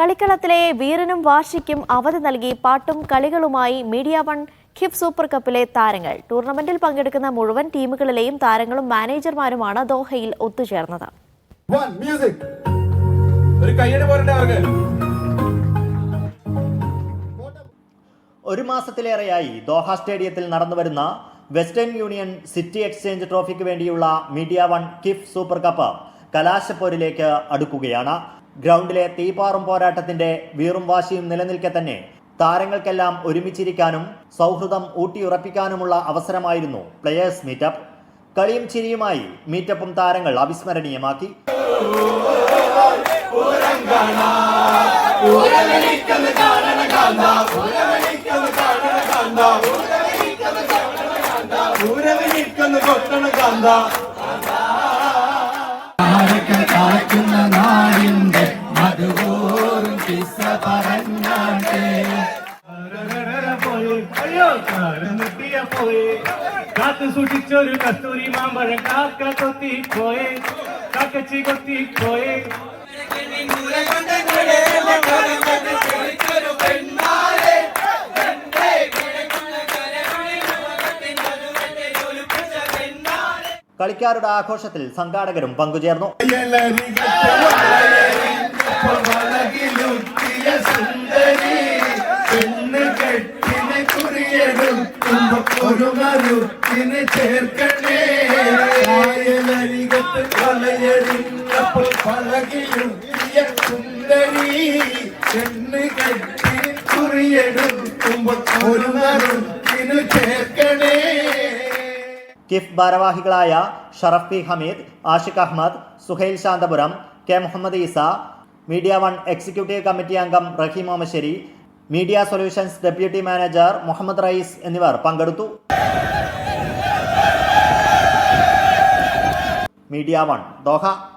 കളിക്കളത്തിലെ വീരനും വാർഷിക്കും അവധി നൽകി പാട്ടും കളികളുമായി മീഡിയ വൺ ഖിഫ് സൂപ്പർ കപ്പിലെ താരങ്ങൾ. ടൂർണമെന്റിൽ പങ്കെടുക്കുന്ന മുഴുവൻ ടീമുകളിലെയും താരങ്ങളും മാനേജർമാരുമാണ് ദോഹയിൽ ഒത്തുചേർന്നത്. ഒരു മാസത്തിലേറെയായി ദോഹ സ്റ്റേഡിയത്തിൽ നടന്നുവരുന്ന വെസ്റ്റേൺ യൂണിയൻ സിറ്റി എക്സ്ചേഞ്ച് ട്രോഫിക്ക് വേണ്ടിയുള്ള media one QIF super cup കലാശപ്പോരിലേക്ക് അടുക്കുകയാണ്. ഗ്രൗണ്ടിലെ തീപാറും പോരാട്ടത്തിന്റെ വീറും വാശിയും നിലനിൽക്കെ തന്നെ താരങ്ങൾക്കെല്ലാം ഒരുമിച്ചിരിക്കാനും സൗഹൃദം ഊട്ടിയുറപ്പിക്കാനുമുള്ള അവസരമായിരുന്നു പ്ലെയേഴ്സ് മീറ്റപ്പ് കളിയും ചിരിയുമായി മീറ്റപ്പും താരങ്ങൾ അവിസ്മരണീയമാക്കി. ൂരവിനിക്കുന്നു കൊട്ടണ കാന്ത. ആരൊക്കെ പോയി കാത്തു സൂക്ഷിച്ചൊരു കസ്തൂരി മാമ്പഴം കാക്ക കൊത്തി പോയെ കാക്കച്ചി കൊത്തി പോയെ കളിക്കാരുടെ ആഘോഷത്തിൽ സംഘാടകരും പങ്കുചേർന്നു. മരുത്തിന് ചേർക്കണേ. കായലരികത്ത് വലയെറിഞ്ഞപ്പോൾ വളകിലുത്തിയ സുന്ദരി. പെണ്ണ് കെട്ടിന് കുറിയെടുക്കുമ്പോൾ ഒരു മരുത്തിന് ചേർക്കണേ. കിഫ് ഭാരവാഹികളായ Sharaf Hameed Ashiq Ahammed Suhail Shanthapuram K Muhammad Easa media one executive committee അംഗം Raheem Omassery media solutions deputy manager Muhammad Rayees എന്നിവർ പങ്കെടുത്തു. Media one. ദോഹ.